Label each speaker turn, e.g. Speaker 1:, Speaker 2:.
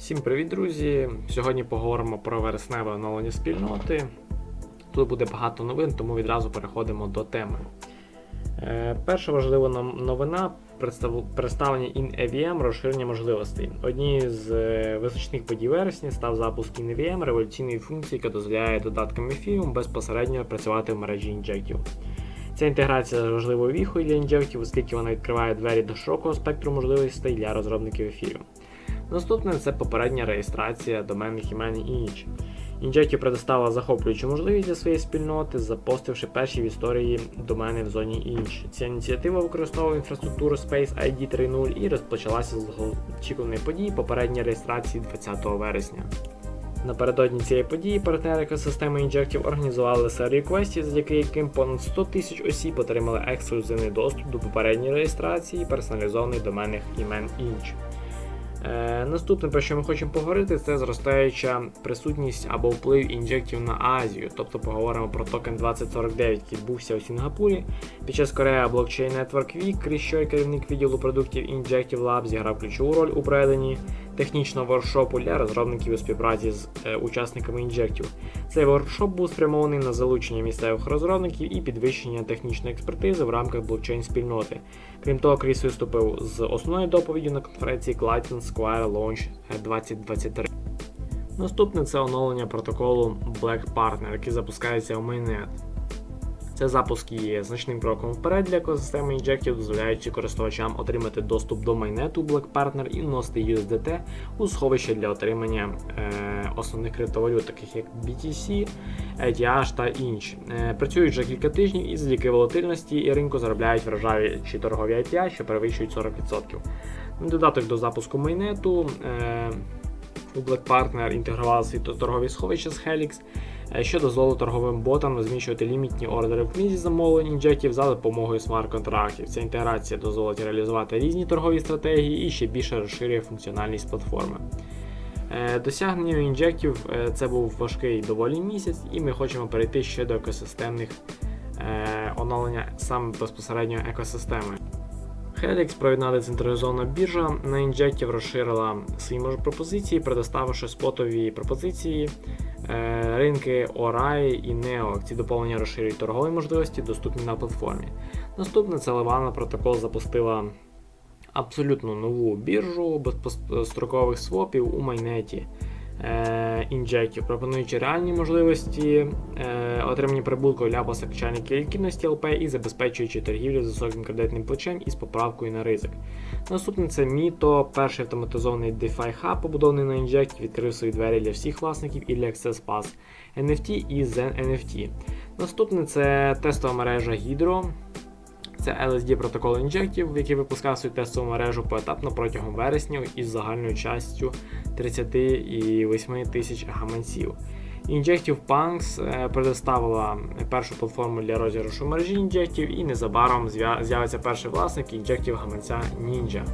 Speaker 1: Всім привіт, друзі! Сьогодні поговоримо про вересневе оновлення спільноти. Тут буде багато новин, тому відразу переходимо до теми. Е, Перша важлива новина представ- представлення InEVM розширення можливостей. Однією з е, визначних подій вересня став запуск InEVM революційної функції, яка дозволяє додаткам Ethereum безпосередньо працювати в мережі інжектів. Ця інтеграція важливою віхою для інжектів, оскільки вона відкриває двері до широкого спектру можливостей для розробників Ethereum. Наступне це попередня реєстрація доменних імен і інше. Injective предоставила захоплюючу можливість для своєї спільноти, запостивши перші в історії домени в зоні інш. Ця ініціатива використовує інфраструктуру Space ID 3.0 і розпочалася з очікуваної події попередньої реєстрації 20 вересня. Напередодні цієї події партнери екосистеми Injective організували серію квестів, завдяки яким понад 100 тисяч осіб отримали ексклюзивний доступ до попередньої реєстрації персоналізованих доменних імен інч. Е, наступне, про що ми хочемо поговорити, це зростаюча присутність або вплив інжектів на Азію. Тобто поговоримо про токен 2049, який відбувся у Сінгапурі. Під час Корея Blockchain Network Week, крізь що керівник відділу продуктів інжектів Lab зіграв ключову роль у проведенні технічного воркшопу для розробників у співпраці з е, учасниками інжектів. Цей воркшоп був спрямований на залучення місцевих розробників і підвищення технічної експертизи в рамках блокчейн спільноти. Крім того, Кріс виступив з основною доповіддю на конференції Glyton Square Launch 2023. Наступне це оновлення протоколу Black Partner, який запускається у Mainnet. Це запуск є значним кроком вперед для екосистеми інжектів, дозволяючи користувачам отримати доступ до майнету Black Partner і вносити USDT у сховище для отримання е, основних криптовалют, таких як BTC, ETH та інші. Е, працюють вже кілька тижнів і завдяки волатильності і ринку заробляють вражаючі торгові API, що перевищують 40%. Додаток до запуску майнету. Е, Black Partner інтегрували свої торгові сховища з Helix, е, що дозволило торговим ботам розміщувати лімітні ордери в книзі замовлень інжектів за допомогою смарт-контрактів. Ця інтеграція дозволить реалізувати різні торгові стратегії і ще більше розширює функціональність платформи. Е, Досягнення інжектів е, це був важкий доволі місяць, і ми хочемо перейти ще до екосистемних оновлення саме безпосередньо екосистеми. Helix, провідна децентралізована біржа на інжектів розширила свої пропозиції, предоставивши спотові пропозиції. Е, Ринки ORAI і NEO. Ці доповнення розширюють торгові можливості, доступні на платформі. Наступне це Levana протокол запустила абсолютно нову біржу безстрокових свопів у майнеті. Е, інжектів, пропонуючи реальні можливості е, отримання прибутку для постачальників ліквідності ЛП і забезпечуючи торгівлю з високим кредитним плечем і з поправкою на ризик. Наступне це Mito, перший автоматизований DeFi хаб, побудований на інжекті, відкрив свої двері для всіх власників і для Access Pass NFT і Zen NFT. Наступне це тестова мережа Hydro. Це LSD протокол інжектів, який випускав свою тестову мережу поетапно протягом вересня із загальною частю 38 тисяч гаманців. Injective Punks е, предоставила першу платформу для розіграшу мережі інжектів і незабаром з'явиться перший власник інжектів гаманця Ninja.